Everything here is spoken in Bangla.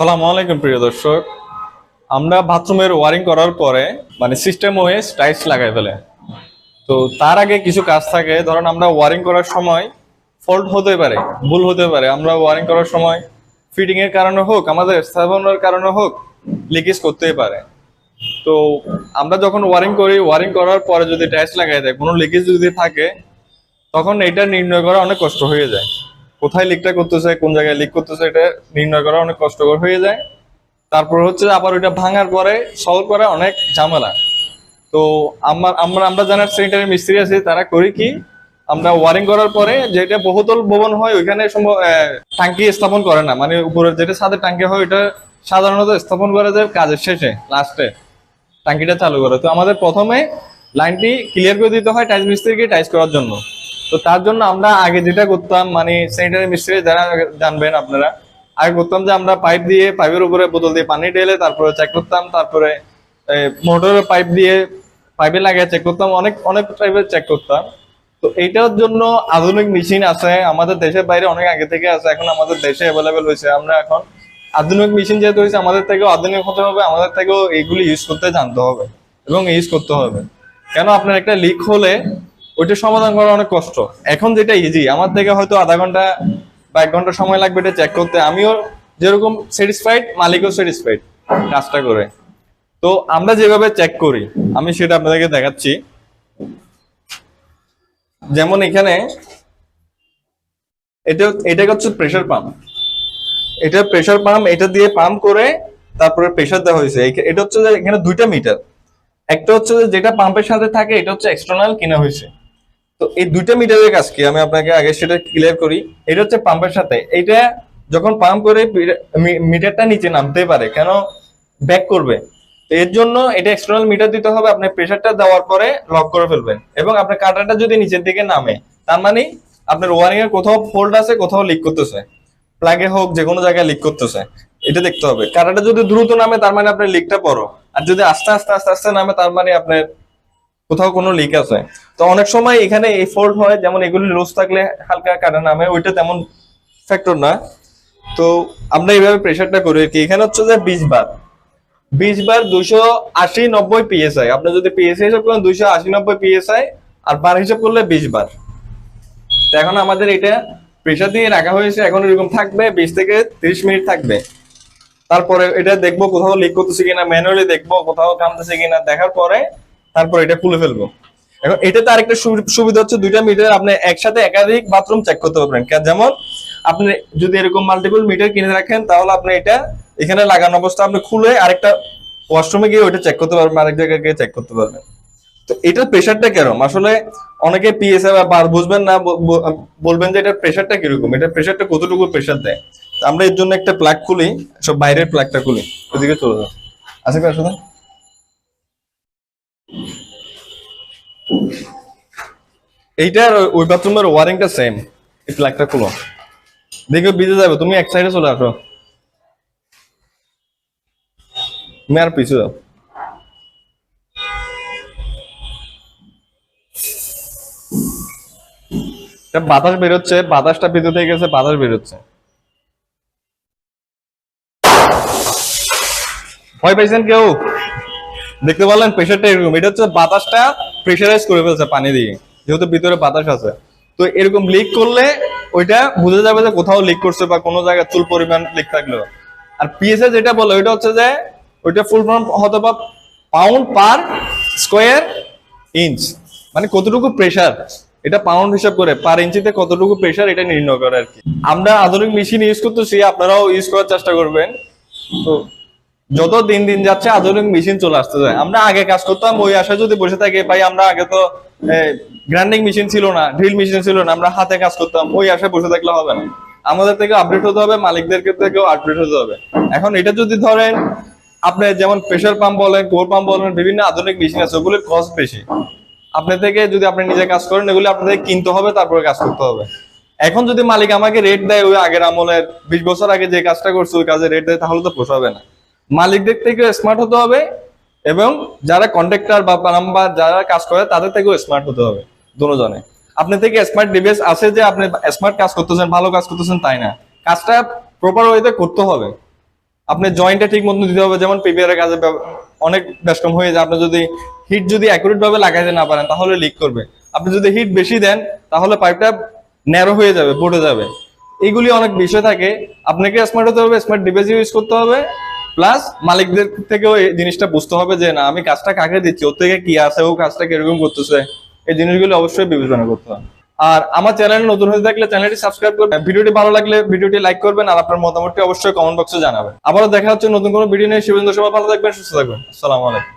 আসসালামু আলাইকুম, প্রিয় দর্শক। আমরা বাথরুমের ওয়ারিং করার পরে মানে সিস্টেম ওয়েস টাইলস লাগাই ফেলে। তো তার আগে কিছু কাজ থাকে। ধরেন, আমরা ওয়ারিং করার সময় ফল্ট হতে পারে, ভুল হতে পারে। আমরা ওয়ারিং করার সময় ফিটিং এর কারণে হোক, আমাদের স্থাপনের কারণে হোক লিকেজ করতেই পারে। তো আমরা যখন ওয়ারিং করি, ওয়ারিং করার পরে যদি টাইলস লাগাই দেয়, কোনো লিকেজ যদি থাকে, তখন এটা নির্ণয় করা অনেক কষ্ট হয়ে যায়। কোথায় লিকটা করতেছে, কোন জায়গায় লিক করতেছে, এটা নির্ণয় করা অনেক কষ্টকর হয়ে যায়। তারপর হচ্ছে আবার ওইটা ভাঙার পরে সলভ করা অনেক ঝামেলা। তো আমার, আমরা আমরা জানার সেন্টারে মিস্ত্রি আছে, তারা করি কি, আমরা ওয়ারিং করার পরে যেটা বহুতল ভবন হয়, ওইখানে টাঙ্কি স্থাপন করে না। মানে উপরের যেটা ছাদের টাঙ্কি হয়, ওইটা সাধারণত স্থাপন করা যায় কাজের শেষে লাস্টে টাঙ্কিটা চালু করে। তো আমাদের প্রথমে লাইনটি ক্লিয়ার করে দিতে হয় টাইলস মিস্ত্রিকে টাইলস করার জন্য। তো তার জন্য আমরা আগে যেটা করতাম মানে স্যানিটারি মিস্ত্রি যারা জানবেন আপনারা, আগে করতাম যে আমরা পাইপ দিয়ে পাইপের উপরে বোতল দিয়ে পানি ঢেলে তারপরে চেক করতাম, তারপরে মোটরের পাইপ দিয়ে পাইপে লাগিয়ে চেক করতাম, অনেক অনেক টাইপের চেক করতাম। তো এইটার জন্য আধুনিক মেশিন আছে, আমাদের দেশের বাইরে অনেক আগে থেকে আছে, এখন আমাদের দেশে অ্যাভেলেবেল হয়েছে। আমরা এখন আধুনিক মেশিন যেহেতু হয়েছে, আমাদের থেকেও আধুনিক হতে হবে, আমাদের থেকেও এইগুলি ইউজ করতে জানতে হবে এবং ইউজ করতে হবে। কেন আপনার একটা লিক হলে ওইটা সমাধান করা অনেক কষ্ট। এখন যেটা ইজি আমার থেকে হয়তো আধা ঘণ্টা বা এক ঘণ্টা সময় লাগবে এটা চেক করতে। আমিও যেরকম স্যাটিসফাইড মালিকও স্যাটিসফাইড কাজটা করে। তো আমরা যেভাবে চেক করি, আমি সেটা আপনাদেরকে দেখাচ্ছি। যেমন এখানে এটা এটা হচ্ছে প্রেসার পাম্প এটা প্রেসার পাম্প এটা দিয়ে পাম্প করে তারপরে প্রেসার দেওয়া হয়েছে। এটা হচ্ছে যে এখানে দুইটা মিটার একটা হচ্ছে যেটা পাম্পের সাথে থাকে, এটা হচ্ছে এক্সটার্নাল কিনা হয়েছে। তো এই দুইটা মিটারের কাজ কি? আমি আপনাকে আগে সেটা ক্লিয়ার করি। এটা হচ্ছে পাম্পের সাথে। এটা যখন পাম্প করে মিটারটা নিচে নামতে পারে, কেন? ব্যাক করবে। এর জন্য এটা এক্সটার্নাল মিটার দিতে হবে, আপনি প্রেসারটা দেওয়ার পরে লক করে ফেলবেন। এবং আপনার কাটারটা যদি নিচের দিকে নামে, তার মানে আপনার ওয়ারিং এর কোথাও ফোল্ড আছে, কোথাও লিক করতেছে। প্লাগে হোক যে কোনো জায়গায় লিক করতেছে। এটা দেখতে হবে। কাটাটা যদি দ্রুত নামে, তার মানে আপনার লিকটা বড়। আর যদি আস্তে আস্তে আস্তে আস্তে নামে, তার মানে আপনার কোথাও কোনো লিক আছে। তো অনেক সময় এখানে এই ফোল্ড হয়, যেমন এগুলি লুজ থাকলে হালকা কাটা নামে, ওইটা তেমন ফ্যাক্টর না। তো আমরা এইভাবে প্রেশারটা করি কি। এখানে হচ্ছে যে বিশ বার। বিশ বার দুশো আশি নব্বই পিএসআই আপনি যদি পিএসআই হিসাব করেন দুশো আশি নব্বই পিএসআই আর বার হিসাব করলে বিশ বার। তো এখন আমাদের এটা প্রেশার দিয়ে রাখা হয়েছে, এখন এরকম থাকবে, বিশ থেকে তিরিশ মিনিট থাকবে। তারপরে এটা দেখব কোথাও লিক করতেছে কিনা ম্যানুয়ালি দেখব কোথাও কামতেছে কিনা, দেখার পরে তারপর এটা খুলে ফেলব। এখন এটাতে আরেকটা সুবিধা হচ্ছে দুইটা মিটার আপনি একসাথে একাধিক বাথরুম চেক করতে পারবেন। যেমন আপনি যদি এরকম মাল্টিপল মিটার কিনে রাখেন, তাহলে আপনি এটা এখানে লাগানো অবস্থা আপনি খুলে আরেকটা ওয়াশরুমে গিয়ে ওইটা চেক করতে পারবেন, আরেক জায়গায় গিয়ে চেক করতে পারবেন। তো এটার প্রেশারটা কেরম? আসলে অনেকে পিএসএ বা বার বুঝবেন না বলবেন যে এটার প্রেশারটা কীরকম? এটা প্রেশারটা কতটুকু প্রেশার দেয়? আমরা এর জন্য একটা প্লাগ খুলি, সব বাইরের প্লাগটা খুলি। ওদিকে চলে যাও। কি আসলে এইটার ওই- বাথরুমের ওয়ারিংটা সেম এই প্লাগটা খুলো। দেখবে ভিজে যাবে। তুমি এক সাইডে চলে আসো। তুমি আর পিছু যাও। বাতাস বেরোচ্ছে। বাতাসটা ভিতর থেকে গেছে, বাতাস বেরোচ্ছে। ভয় পাইছেন কেউ? দেখতে পারলেন? প্রেশারটা এরকম। এটা হচ্ছে বাতাসটা প্রেশারাইজ করে ফেলছে পানি দিয়ে। যেহেতু ভিতরে বাতাস আছে। তো এরকম লিক করলে ওইটা বোঝা যাবে যে কোথাও লিক করছে বা কোনো জায়গায় চুল পরিমাণ লিক থাকল। আর পিএসএ যেটা বলে, ওইটা হচ্ছে যে ওইটা ফুল ফর্ম হয়তো বা পাউন্ড পার স্কোয়ার ইঞ্চ মানে কতটুকু প্রেশার এটা পাউন্ড হিসাব করে পার ইঞ্চিতে কতটুকু প্রেশার এটা নির্ণয় করে আর কি। আমরা আধুনিক মেশিন ইউজ করতেছি, আপনারাও ইউজ করার চেষ্টা করবেন। তো যত দিন দিন যাচ্ছে আধুনিক মেশিন চলে আসতে যায় আমরা আগে কাজ করতাম, ওই আশায় যদি বসে থাকি, ভাই, আমরা আগে তো গ্রাইন্ডিং মেশিন ছিল না ড্রিল মেশিন ছিল না, আমরা হাতে কাজ করতাম, ওই আশায় বসে থাকলে হবে না। আমাদের থেকে আপডেট হতে হবে, মালিকদের থেকেও আপডেট হতে হবে। এখন এটা যদি ধরেন, আপনি যেমন প্রেসার পাম্প বলেন কোর পাম্প বলেন, বিভিন্ন আধুনিক মেশিন আছে, ওগুলোর কস্ট বেশি। আপনি থেকে যদি আপনি নিজে কাজ করেন, এগুলি আপনাদের কিনতে হবে, তারপরে কাজ করতে হবে। এখন যদি মালিক আমাকে রেট দেয় ওই আগের আমলের, বিশ বছর আগে যে কাজটা করছে, ওই কাজে রেট দেয়, তাহলে তো পোষাবে না। মালিকদের থেকে স্মার্ট হতে হবে এবং যারা কন্ট্রাক্টর বা নাম্বার যারা কাজ করে, তাদের থেকেও স্মার্ট হতে হবে দুজনে। আপনি থেকে স্মার্ট ডিভাইস আছে যে আপনি স্মার্ট কাজ করতেছেন, ভালো কাজ করতেছেন তাই না? কাজটা প্রপার ওয়েতে করতে হবে। আপনি জয়েন্টটা ঠিক মতো দিতে হবে, যেমন পিপিআর কাজে অনেক ব্যস্তম হয়ে যায়। আপনি যদি হিট যদি অ্যাকুরেট ভাবে লাগাইতে না পারেন, তাহলে লিক করবে। আপনি যদি হিট বেশি দেন, তাহলে পাইপটা ন্যারো হয়ে যাবে, পড়ে যাবে। এইগুলি অনেক বিষয় থাকে। আপনাকে স্মার্ট হতে হবে স্মার্ট ডিভাইস ইউজ করতে হবে। প্লাস মালিকদের থেকেও এই জিনিসটা বুঝতে হবে যে, না, আমি কাজটা কাকে দিচ্ছি? ওর থেকে কি আছে? ও কাজটা কীরকম করতেছে? এই জিনিসগুলো অবশ্যই বিবেচনা করতে হবে। আর আমার চ্যানেলে নতুন হয়ে থাকলে চ্যানেলটি সাবস্ক্রাইব করবেন। ভিডিওটি ভালো লাগলে ভিডিওটি লাইক করবেন আর আপনার মতামতটি অবশ্যই কমেন্ট বক্সে জানাবেন। আবারও দেখা হচ্ছে নতুন কোনো ভিডিও নিয়ে। শিবেন্দ্র সবাই ভালো থাকবেন, সুস্থ থাকবেন। আসসালামু আলাইকুম।